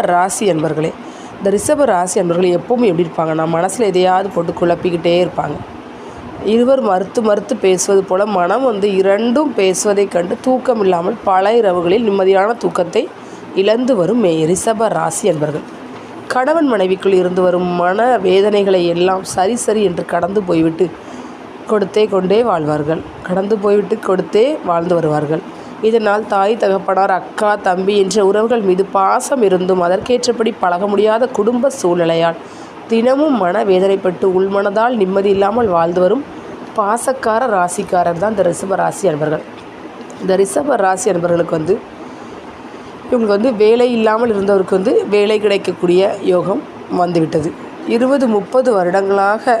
ராசி அன்பர்களே இந்த ரிஷப ராசி அன்பர்கள் எப்பவும் எப்படி இருப்பாங்கன்னா மனசில் எதையாவது போட்டு குழப்பிக்கிட்டே இருப்பாங்க. இருவர் மறுத்து மறுத்து பேசுவது போல மனம் வந்து இரண்டும் பேசுவதைக் கண்டு தூக்கம் இல்லாமல் பல இரவுகளில் நிம்மதியான தூக்கத்தை இழந்து வரும் மே ரிஷப ராசி அன்பர்கள். கணவன் மனைவிக்குள் இருந்து வரும் மன வேதனைகளை எல்லாம் சரி சரி என்று கடந்து போய்விட்டு கொடுத்தே கொண்டே வாழ்வார்கள். கடந்து போய்விட்டு கொடுத்தே வாழ்ந்து வருவார்கள். இதனால் தாய் தகப்பனார் அக்கா தம்பி என்ற உறவுகள் மீது பாசம் இருந்தும் அதற்கேற்றபடி பழக முடியாத குடும்ப சூழ்நிலையால் தினமும் மன வேதனைப்பட்டு உள்மனதால் நிம்மதி இல்லாமல் வாழ்ந்து வரும் பாசக்கார ராசிக்காரர் தான் இந்த ரிஷப ராசி அன்பர்கள். இந்த ரிஷப ராசி அன்பர்களுக்கு வந்து இவங்களுக்கு வந்து வேலை இல்லாமல் இருந்தவருக்கு வந்து வேலை கிடைக்கக்கூடிய யோகம் வந்துவிட்டது. இருபது முப்பது வருடங்களாக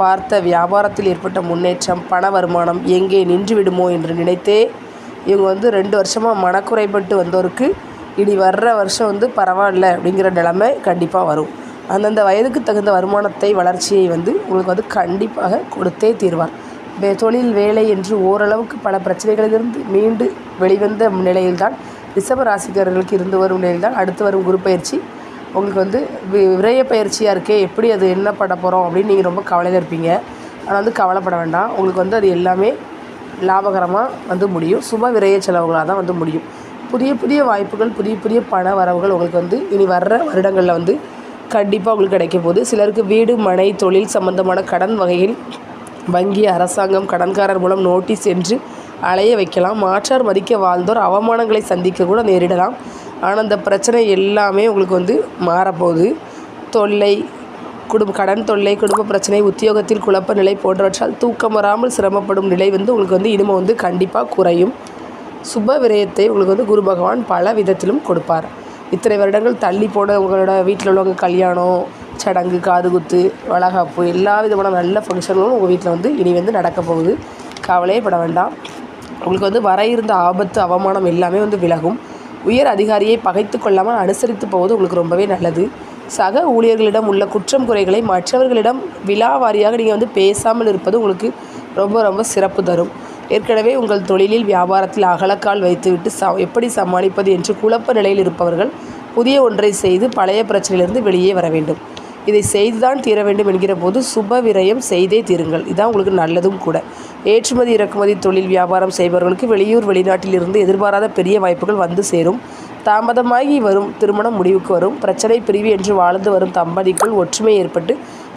பார்த்த வியாபாரத்தில் ஏற்பட்ட முன்னேற்றம் பண வருமானம் எங்கே நின்றுவிடுமோ என்று நினைத்தே இவங்க வந்து ரெண்டு வருஷமாக மனக்குறைப்பட்டு வந்தோருக்கு இனி வர்ற வருஷம் வந்து பரவாயில்ல அப்படிங்கிற நிலைமை கண்டிப்பாக வரும். அந்தந்த வயதுக்கு தகுந்த வருமானத்தை வளர்ச்சியை வந்து உங்களுக்கு வந்து கண்டிப்பாக கொடுத்தே தீர்வார். வே தொழில் வேலை என்று ஓரளவுக்கு பல பிரச்சனைகளிலிருந்து மீண்டு வெளிவந்த நிலையில்தான் ரிஷப ராசிக்காரர்களுக்கு இருந்து வரும் நிலையில்தான் அடுத்து வரும் குரு பயிற்சி. உங்களுக்கு வந்து விரைய பயிற்சியாக இருக்கே எப்படி அது என்ன பண்ண போகிறோம் அப்படின்னு நீங்கள் ரொம்ப கவலையில் இருப்பீங்க. ஆனால் வந்து கவலைப்பட வேண்டாம். உங்களுக்கு வந்து அது எல்லாமே லாபகரமாக வந்து முடியும். சுப விரைய செலவுகளாக தான் வந்து முடியும். புதிய புதிய வாய்ப்புகள் புதிய புதிய பண வரவுகள் உங்களுக்கு வந்து இனி வர்ற வருடங்களில் வந்து கண்டிப்பாக உங்களுக்கு கிடைக்க போகுது. சிலருக்கு வீடு மனை தொழில் சம்பந்தமான கடன் வகையில் வங்கி அரசாங்கம் கடன்காரர் மூலம் நோட்டீஸ் என்று அலைய வைக்கலாம். மாற்றார் மதிக்க வாழ்ந்தோர் அவமானங்களை சந்திக்க கூட நேரிடலாம். ஆனால் அந்த பிரச்சனை எல்லாமே உங்களுக்கு வந்து மாறப்போகுது. தொல்லை குடும்ப கடன் தொல்லை குடும்ப பிரச்சனை உத்தியோகத்தில் குழப்ப நிலை போன்றவற்றால் தூக்கம் வராமல் சிரமப்படும் நிலை வந்து உங்களுக்கு வந்து இனிமே வந்து கண்டிப்பாக குறையும். சுப விரயத்தை உங்களுக்கு வந்து குரு பகவான் பல விதத்திலும் கொடுப்பார். இத்தனை வருடங்கள் தள்ளி போன உங்களோட வீட்டில் உள்ளவங்க கல்யாணம் சடங்கு காதுகுத்து வளகாப்பு எல்லா விதமான நல்ல ஃபங்க்ஷன்களும் உங்கள் வீட்டில் வந்து இனி வந்து நடக்க போகுது. கவலையே பட வேண்டாம். உங்களுக்கு வந்து வர இருந்த ஆபத்து அவமானம் எல்லாமே வந்து விலகும். உயர் அதிகாரியை பகைத்து கொள்ளாமல் அனுசரித்து போவது உங்களுக்கு ரொம்பவே நல்லது. சக ஊழியர்களிடம் உள்ள குற்றம் குறைகளை மற்றவர்களிடம் விழாவாரியாக நீங்கள் வந்து பேசாமல் இருப்பது உங்களுக்கு ரொம்ப ரொம்ப சிறப்பு தரும். ஏற்கனவே உங்கள் தொழிலில் வியாபாரத்தில் அகலக்கால் வைத்துவிட்டு ச எப்படி சமாளிப்பது என்று குழப்ப நிலையில் இருப்பவர்கள் புதிய ஒன்றை செய்து பழைய பிரச்சனையிலிருந்து வெளியே வர வேண்டும். இதை செய்துதான் தீர வேண்டும் என்கிற போது சுப விரயம் செய்தே தீருங்கள். இதான் உங்களுக்கு நல்லதும் கூட. ஏற்றுமதி இறக்குமதி தொழில் வியாபாரம் செய்பவர்களுக்கு வெளியூர் வெளிநாட்டில் இருந்து எதிர்பாராத பெரிய வாய்ப்புகள் வந்து சேரும். தாமதமாகி வரும் திருமணம் முடிவுக்கு வரும். பிரச்சனை பிரிவு என்று வாழ்ந்து வரும் தம்பதிக்குள் ஒற்றுமை ஏற்பட்டு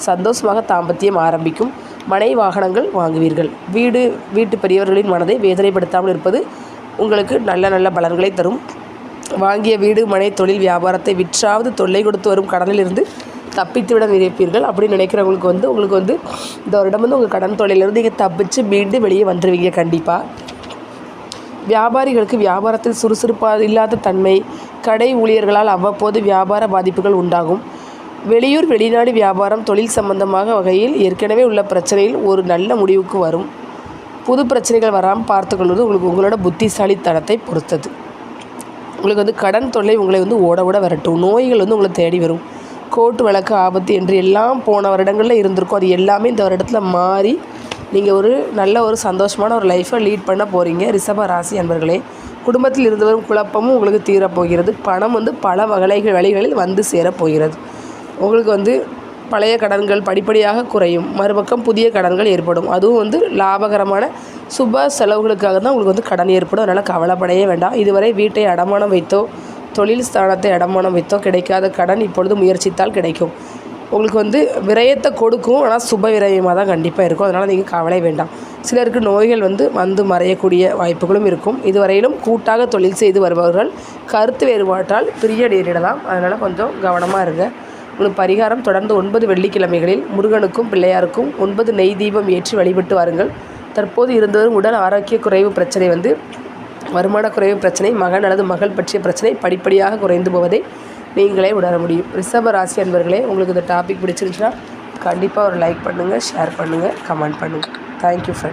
சந்தோஷமாக தாம்பத்தியம் ஆரம்பிக்கும். மனை வாகனங்கள் வாங்குவீர்கள். வீடு வீட்டு பெரியவர்களின் மனதை வேதனைப்படுத்தாமல் இருப்பது உங்களுக்கு நல்ல நல்ல பலன்களை தரும். வாங்கிய வீடு மனை தொழில் வியாபாரத்தை விற்றாவது தொல்லை கொடுத்து வரும் கடனிலிருந்து தப்பித்துவிட நினைப்பீர்கள். அப்படின்னு நினைக்கிறவங்களுக்கு வந்து உங்களுக்கு வந்து இந்த வருடம் வந்து உங்கள் கடன் தொல்லையிலிருந்து நீங்கள் தப்பிச்சு மீண்டு வெளியே வந்துடுவீங்க கண்டிப்பாக வியாபாரிகளுக்கு வியாபாரத்தில் சுறுசுறுப்பாக இல்லாத தன்மை கடை ஊழியர்களால் அவ்வப்போது வியாபார பாதிப்புகள் உண்டாகும். வெளியூர் வெளிநாடு வியாபாரம் தொழில் சம்பந்தமாக வகையில் ஏற்கனவே உள்ள பிரச்சனையில் ஒரு நல்ல முடிவுக்கு வரும். புது பிரச்சனைகள் வராமல் பார்த்துக்கொள்வது உங்களுக்கு உங்களோட புத்திசாலித்தனத்தை பொறுத்தது. உங்களுக்கு வந்து கடன் தொல்லை உங்களை வந்து ஓட ஓட வரட்டும். நோய்கள் வந்து உங்களை தேடி வரும். கோர்ட்டு வழக்கு ஆபத்து என்று எல்லாம் போன வருடங்களில் இருந்திருக்கும். அது எல்லாமே இந்த வருடத்தில் மாறி நீங்கள் ஒரு நல்ல ஒரு சந்தோஷமான ஒரு லைஃப்பை லீட் பண்ண போகிறீங்க ரிஷப ராசி அன்பர்களே குடும்பத்தில் இருந்து வரும் குழப்பமும் உங்களுக்கு தீரப்போகிறது பணம் வந்து பல வகைகள் வழிகளில் வந்து சேரப்போகிறது உங்களுக்கு வந்து பழைய கடன்கள் படிப்படியாக குறையும். மறுபக்கம் புதிய கடன்கள் ஏற்படும். அதுவும் வந்து லாபகரமான சுப செலவுகளுக்காக தான் உங்களுக்கு வந்து கடன் ஏற்படும். அதனால் கவலைப்படையே வேண்டாம். இதுவரை வீட்டை அடமானம் வைத்தோ தொழில் ஸ்தானத்தை அடமானம் வைத்தோ கிடைக்காத கடன் இப்பொழுது முயற்சித்தால் கிடைக்கும். உங்களுக்கு வந்து விரயத்தை கொடுக்கும். ஆனால் சுப விரயமாக தான் கண்டிப்பாக இருக்கும். அதனால் நீங்கள் கவலை வேண்டாம். சிலருக்கு நோய்கள் வந்து வந்து மறையக்கூடிய வாய்ப்புகளும் இருக்கும். இதுவரையிலும் கூட்டாக தொழில் செய்து வருபவர்கள் கருத்து வேறுபாட்டால் பிரிய நேரிடலாம். அதனால் கொஞ்சம் கவனமாக இருங்க. உங்களுக்கு பரிகாரம் தொடர்ந்து ஒன்பது வெள்ளிக்கிழமைகளில் முருகனுக்கும் பிள்ளையாருக்கும் ஒன்பது நெய் தீபம் ஏற்றி வழிபட்டு வாருங்கள். தற்போது இருந்து வரும் உடல் ஆரோக்கிய குறைவு பிரச்சனை வந்து வருமான குறைவு பிரச்சனை மகன் அல்லது மகள் பற்றிய பிரச்சனை படிப்படியாக குறைந்து போவதை நீங்களே உணர முடியும். ரிஷப ராசி அன்பர்களே உங்களுக்கு இந்த டாபிக் பிடிச்சிருந்துச்சுன்னா கண்டிப்பாக ஒரு லைக் பண்ணுங்கள் ஷேர் பண்ணுங்கள் கமெண்ட் பண்ணுங்கள் தேங்க்யூ ஃப்ரெண்ட்